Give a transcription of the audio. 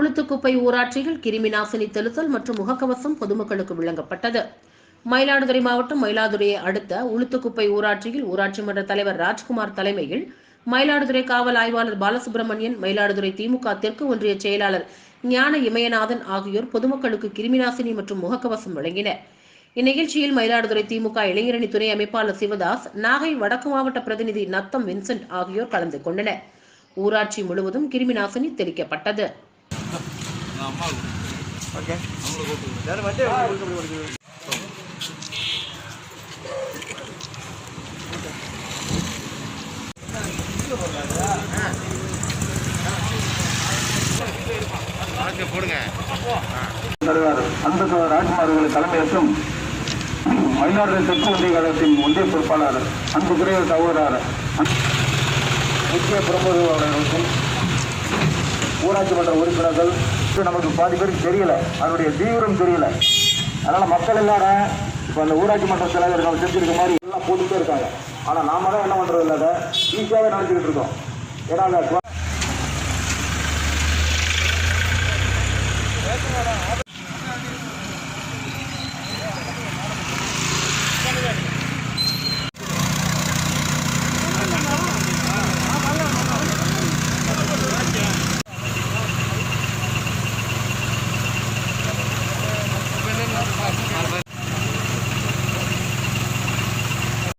உளுத்துக்குப்பை ஊராட்சியில் கிருமி நாசினி தெளித்தல் மற்றும் முகக்கவசம் பொதுமக்களுக்கு வழங்கப்பட்டது மயிலாடுதுறை மாவட்டம் மயிலாடுதுறையை அடுத்த உளுத்துக்குப்பை ஊராட்சியில் ஊராட்சி மன்ற தலைவர் ராஜ்குமார் தலைமையில் மயிலாடுதுறை காவல் ஆய்வாளர் பாலசுப்ரமணியன் மயிலாடுதுறை திமுக தெற்கு ஒன்றிய செயலாளர் ஞான இமயநாதன் ஆகியோர் பொதுமக்களுக்கு கிருமிநாசினி மற்றும் முகக்கவசம் வழங்கினர். இந்நிகழ்ச்சியில் மயிலாடுதுறை திமுக இளைஞரணி துணை அமைப்பாளர் சிவதாஸ் நாகை வடக்கு மாவட்ட பிரதிநிதி நத்தம் வின்சென்ட் ஆகியோர் கலந்து கொண்டனர். ஊராட்சி முழுவதும் கிருமிநாசினி தெளிக்கப்பட்டது. தெளிக்கப்பட்டது ஓகே. யாரும் வந்து கொடுக்க தலைவர் அன்பு சகோதரர் ராஜ்குமார் தலைமையேற்றும் மயிலாடுதுறை தெற்கு ஒன்றிய கழகத்தின் ஒன்றிய பொறுப்பாளர் அன்புக்குரிய சகோதரர் முக்கிய பிரமுகர்களுக்கும் ஊராட்சி மன்ற உறுப்பினர்கள் இது நமக்கு பாதி பேருக்கு தெரியல. அதனுடைய தீவிரம் தெரியல. அதனால மக்கள் எல்லாரும் இப்போ அந்த ஊராட்சி மன்ற தலைவர் நம்ம செஞ்சிருக்க மாதிரி எல்லாம் போட்டுட்டே இருக்காங்க. ஆனால் நாம தான் என்ன பண்றது இல்லை அதை ஈஸியாகவே நடந்துக்கிட்டு இருக்கோம். ஏன்னா